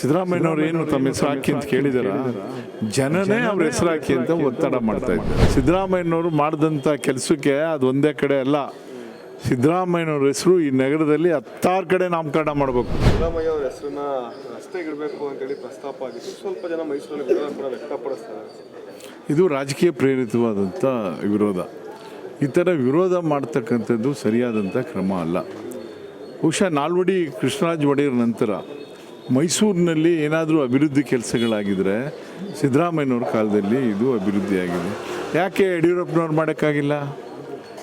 ಸಿದ್ದರಾಮಯ್ಯನವ್ರು ಏನು ತಮ್ಮ ಹೆಸರು ಹಾಕಿ ಅಂತ ಕೇಳಿದಾರ? ಜನನೇ ಅವ್ರ ಹೆಸರು ಹಾಕಿ ಅಂತ ಒತ್ತಡ ಮಾಡ್ತಾ ಇದ್ದಾರೆ. ಸಿದ್ದರಾಮಯ್ಯನವರು ಮಾಡಿದಂಥ ಕೆಲಸಕ್ಕೆ ಅದು ಒಂದೇ ಕಡೆ ಅಲ್ಲ. ಸಿದ್ದರಾಮಯ್ಯನವ್ರ ಹೆಸರು ಈ ನಗರದಲ್ಲಿ ಹತ್ತಾರು ಕಡೆ ನಾಮಕರಣ ಮಾಡಬೇಕು. ಸಿದ್ದರಾಮಯ್ಯ ಅವರ ಹೆಸರನ್ನ ರಸ್ತೆಗೆ ಇಡಬೇಕು ಅಂತೇಳಿ ಪ್ರಸ್ತಾಪ ಆಗಿತ್ತು ಸ್ವಲ್ಪ ಜನ ಮೈಸೂರಲ್ಲಿ ವಿರೋಧ ಕೂಡ ವ್ಯಕ್ತಪಡಿಸ್ತಾರೆ. ಇದು ರಾಜಕೀಯ ಪ್ರೇರಿತವಾದಂಥ ವಿರೋಧ. ಈ ಥರ ವಿರೋಧ ಮಾಡ್ತಕ್ಕಂಥದ್ದು ಸರಿಯಾದಂಥ ಕ್ರಮ ಅಲ್ಲ. ಬಹುಶಃ ನಾಲ್ವಡಿ ಕೃಷ್ಣರಾಜ್ ಒಡೆಯರ್ ನಂತರ ಮೈಸೂರಿನಲ್ಲಿ ಏನಾದರೂ ಅಭಿವೃದ್ಧಿ ಕೆಲಸಗಳಾಗಿದ್ದರೆ ಸಿದ್ದರಾಮಯ್ಯನವ್ರ ಕಾಲದಲ್ಲಿ ಇದು ಅಭಿವೃದ್ಧಿಯಾಗಿದೆ. ಯಾಕೆ ಯಡಿಯೂರಪ್ಪನವ್ರು ಮಾಡೋಕ್ಕಾಗಿಲ್ಲ?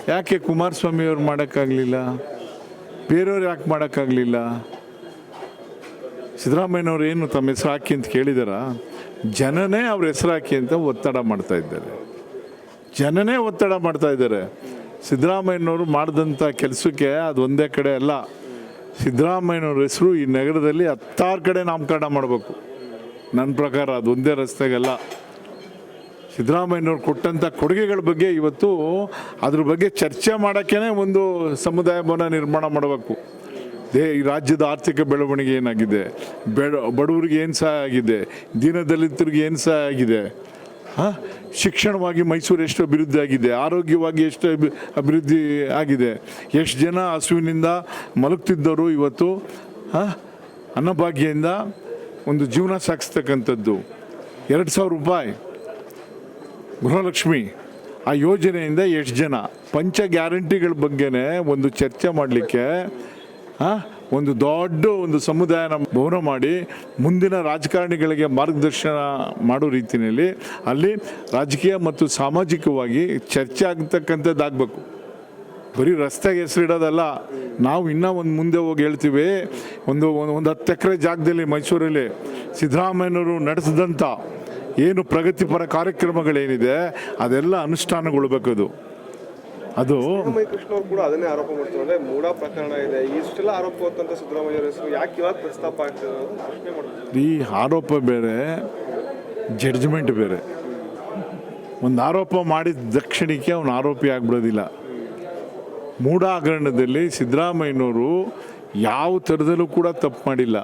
ಯಾಕೆ ಕುಮಾರಸ್ವಾಮಿಯವ್ರು ಮಾಡೋಕ್ಕಾಗಲಿಲ್ಲ? ಬೇರೆಯವ್ರು ಯಾಕೆ ಮಾಡೋಕ್ಕಾಗಲಿಲ್ಲ? ಸಿದ್ದರಾಮಯ್ಯನವ್ರು ಏನು ತಮ್ಮ ಹೆಸರು ಹಾಕಿ ಅಂತ ಕೇಳಿದಾರ? ಜನನೇ ಅವ್ರ ಹೆಸರು ಹಾಕಿ ಅಂತ ಒತ್ತಡ ಮಾಡ್ತಾ ಇದ್ದಾರೆ. ಜನನೇ ಒತ್ತಡ ಮಾಡ್ತಾ ಇದ್ದಾರೆ. ಸಿದ್ದರಾಮಯ್ಯನವರು ಮಾಡಿದಂಥ ಕೆಲಸಕ್ಕೆ ಅದು ಒಂದೇ ಕಡೆ ಅಲ್ಲ. ಸಿದ್ದರಾಮಯ್ಯನವ್ರ ಹೆಸರು ಈ ನಗರದಲ್ಲಿ ಹತ್ತಾರು ಕಡೆ ನಾಮಕರಣ ಮಾಡಬೇಕು. ನನ್ನ ಪ್ರಕಾರ ಅದು ಒಂದೇ ರಸ್ತೆಗೆಲ್ಲ. ಸಿದ್ದರಾಮಯ್ಯನವ್ರು ಕೊಟ್ಟಂಥ ಕೊಡುಗೆಗಳ ಬಗ್ಗೆ ಇವತ್ತು ಅದ್ರ ಬಗ್ಗೆ ಚರ್ಚೆ ಮಾಡೋಕ್ಕೇ ಒಂದು ಸಮುದಾಯ ಭವನ ನಿರ್ಮಾಣ ಮಾಡಬೇಕು. ದೇ ಈ ರಾಜ್ಯದ ಆರ್ಥಿಕ ಬೆಳವಣಿಗೆ ಏನಾಗಿದೆ? ಬೆಳ ಬಡವರಿಗೆ ಏನು ಸಹಾಯ ಆಗಿದೆ? ದೀನದಲಿತರಿಗೆ ಏನು ಸಹಾಯ ಆಗಿದೆ? ಶಿಕ್ಷಣವಾಗಿ ಮೈಸೂರು ಎಷ್ಟು ಅಭಿವೃದ್ಧಿ ಆಗಿದೆ? ಆರೋಗ್ಯವಾಗಿ ಎಷ್ಟು ಅಭಿ, ಅಭಿವೃದ್ಧಿ ಆಗಿದೆ? ಎಷ್ಟು ಜನ ಹಸುವಿನಿಂದ ಮಲಗ್ತಿದ್ದವರು ಇವತ್ತು? ಹಾಂ? ಅನ್ನಭಾಗ್ಯದಿಂದ ಒಂದು ಜೀವನ ಸಾಗಿಸ್ತಕ್ಕಂಥದ್ದು. ಎರಡು ಸಾವಿರ ರೂಪಾಯಿ. ಗೃಹಲಕ್ಷ್ಮಿ. ಆ ಯೋಜನೆಯಿಂದ ಎಷ್ಟು ಜನ? ಪಂಚ ಗ್ಯಾರಂಟಿಗಳ ಬಗ್ಗೆನೇ ಒಂದು ಚರ್ಚೆ ಮಾಡಲಿಕ್ಕೆ ಒಂದು ದೊಡ್ಡ ಒಂದು ಸಮುದಾಯ ಭವನ ಮಾಡಿ ಮುಂದಿನ ರಾಜಕಾರಣಿಗಳಿಗೆ ಮಾರ್ಗದರ್ಶನ ಮಾಡೋ ರೀತಿಯಲ್ಲಿ ಅಲ್ಲಿ ರಾಜಕೀಯ ಮತ್ತು ಸಾಮಾಜಿಕವಾಗಿ ಚರ್ಚೆ ಆಗ್ತಕ್ಕಂಥದ್ದಾಗಬೇಕು ಬರೀ ರಸ್ತೆಗೆ ಹೆಸರಿಡೋದಲ್ಲ ನಾವು ಇನ್ನೂ ಒಂದು ಮುಂದೆ ಹೋಗಿ ಹೇಳ್ತೀವಿ, ಒಂದು ಒಂದು ಹತ್ತು ಎಕರೆ ಜಾಗದಲ್ಲಿ ಮೈಸೂರಲ್ಲಿ ಸಿದ್ದರಾಮಯ್ಯನವರು ನಡೆಸಿದಂಥ ಏನು ಪ್ರಗತಿಪರ ಕಾರ್ಯಕ್ರಮಗಳೇನಿದೆ, ಅದೆಲ್ಲ ಅನುಷ್ಠಾನಗೊಳ್ಬೇಕದು ಅದು ಕೃಷ್ಣ ಅವರು ಕೂಡ ಅದನ್ನೇ ಆರೋಪ ಮಾಡ್ತಾರೆ. ಅಂದ್ರೆ ಮೂಢ ಪ್ರಕರಣ ಇದೆ. ಇಷ್ಟೆಲ್ಲ ಆರೋಪ ಹೊತ್ತಂತ ಸಿದ್ದರಾಮಯ್ಯ ಹೆಸರು ಯಾಕೆ ಇವಾಗ ಪ್ರಸ್ತಾಪ ಆಗ್ತದೆ ಪ್ರಶ್ನೆ ಮಾಡ್ತಾರೆ. ಈ ಆರೋಪ ಬೇರೆ ಜಡ್ಜ್ಮೆಂಟ್ ಬೇರೆ. ಒಂದು ಆರೋಪ ಮಾಡಿದ ದಕ್ಷಿಣಕ್ಕೆ ಅವನು ಆರೋಪಿ ಆಗ್ಬಿಡೋದಿಲ್ಲ. ಮೂಢ ಹಗರಣದಲ್ಲಿ ಸಿದ್ದರಾಮಯ್ಯನವರು ಯಾವ ಥರದಲ್ಲೂ ಕೂಡ ತಪ್ಪು ಮಾಡಿಲ್ಲ.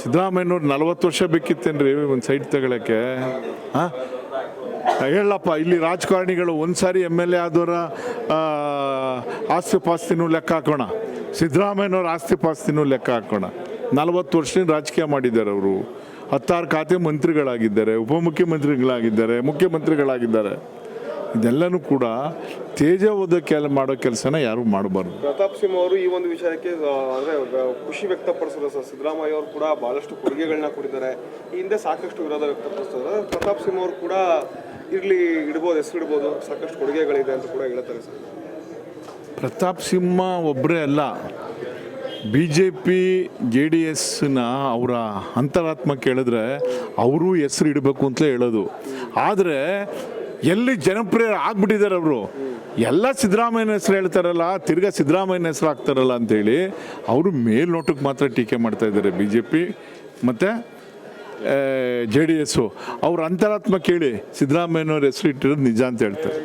ಸಿದ್ದರಾಮಯ್ಯನವ್ರು ನಲ್ವತ್ತು ವರ್ಷ ಬೇಕಿತ್ತೇನ್ರಿ ಒಂದು ಸೈಟ್ ತಗೊಳಕ್ಕೆ? ಹಾಂ? ಹೇಳಪ್ಪ, ಇಲ್ಲಿ ರಾಜಕಾರಣಿಗಳು ಒಂದು ಸಾರಿ ಎಂ ಎಲ್ ಎ ಆದವರ ಆಸ್ತಿ ಪಾಸ್ತಿನೂ ಲೆಕ್ಕ ಹಾಕೋಣ. ಸಿದ್ದರಾಮಯ್ಯನವ್ರ ಆಸ್ತಿ ಪಾಸ್ತಿನೂ ಲೆಕ್ಕ ಹಾಕೋಣ. ನಲವತ್ತು ವರ್ಷದಿಂದ ರಾಜಕೀಯ ಮಾಡಿದ್ದಾರೆ ಅವರು. ಹತ್ತಾರು ಖಾತೆ ಮಂತ್ರಿಗಳಾಗಿದ್ದಾರೆ, ಉಪಮುಖ್ಯಮಂತ್ರಿಗಳಾಗಿದ್ದಾರೆ, ಮುಖ್ಯಮಂತ್ರಿಗಳಾಗಿದ್ದಾರೆ. ಇದೆಲ್ಲನೂ ಕೂಡ ತೇಜವಾದ ಕೆಲ ಮಾಡೋ ಕೆಲಸನ ಯಾರು ಮಾಡಬಾರ್ದು. ಪ್ರತಾಪ್ ಸಿಂಹ ಅವರು ಈ ಒಂದು ವಿಷಯಕ್ಕೆ ಅಂದ್ರೆ ಖುಷಿ ವ್ಯಕ್ತಪಡಿಸಿದ್ರು ಸರ್. ಸಿದ್ದರಾಮಯ್ಯ ಅವರು ಕೂಡ ಬಹಳಷ್ಟು ಕೊಡುಗೆಗಳನ್ನ ಕೊಟ್ಟಿದ್ದಾರೆ. ಈ ಹಿಂದೆ ಸಾಕಷ್ಟು ವಿರೋಧ ವ್ಯಕ್ತಪಡಿಸಿದ್ರು ಪ್ರತಾಪ್ ಸಿಂಹ ಅವರು ಕೂಡ ಇರ್ಲಿ, ಇಡ್ಬೋದು, ಹೆಸರು ಇಡ್ಬೋದು, ಸಾಕಷ್ಟು ಕೊಡುಗೆಗಳಿದೆ ಅಂತ ಕೂಡ ಹೇಳ್ತಾರೆ ಸರ್. ಪ್ರತಾಪ್ ಸಿಂಹ ಒಬ್ಬರೇ ಅಲ್ಲ. B J P J D ಎಸ್ನ ಅವರ ಅಂತರಾತ್ಮ ಕೇಳಿದ್ರೆ ಅವರು ಹೆಸರು ಇಡಬೇಕು ಅಂತಲೇ ಹೇಳೋದು. ಆದರೆ, ಎಲ್ಲಿ ಜನಪ್ರಿಯ ಆಗ್ಬಿಟ್ಟಿದ್ದಾರೆ ಅವರು? ಎಲ್ಲ ಸಿದ್ದರಾಮಯ್ಯನ ಹೆಸರು ಹೇಳ್ತಾರಲ್ಲ, ತಿರ್ಗಾ ಸಿದ್ದರಾಮಯ್ಯನ ಹೆಸರು ಹಾಕ್ತಾರಲ್ಲ ಅಂತೇಳಿ, ಅವರು ಮೇಲ್ನೋಟಕ್ಕೆ ಮಾತ್ರ ಟೀಕೆ ಮಾಡ್ತಾ ಇದ್ದಾರೆ ಬಿ ಜೆ ಪಿ ಮತ್ತು ಜೆ ಡಿ ಎಸ್ಸು ಅವ್ರ ಅಂತರಾತ್ಮ ಕೇಳಿ ಸಿದ್ದರಾಮಯ್ಯನವ್ರ ಹೆಸರು ಇಟ್ಟಿರೋದು ನಿಜ ಅಂತ ಹೇಳ್ತಾರೆ.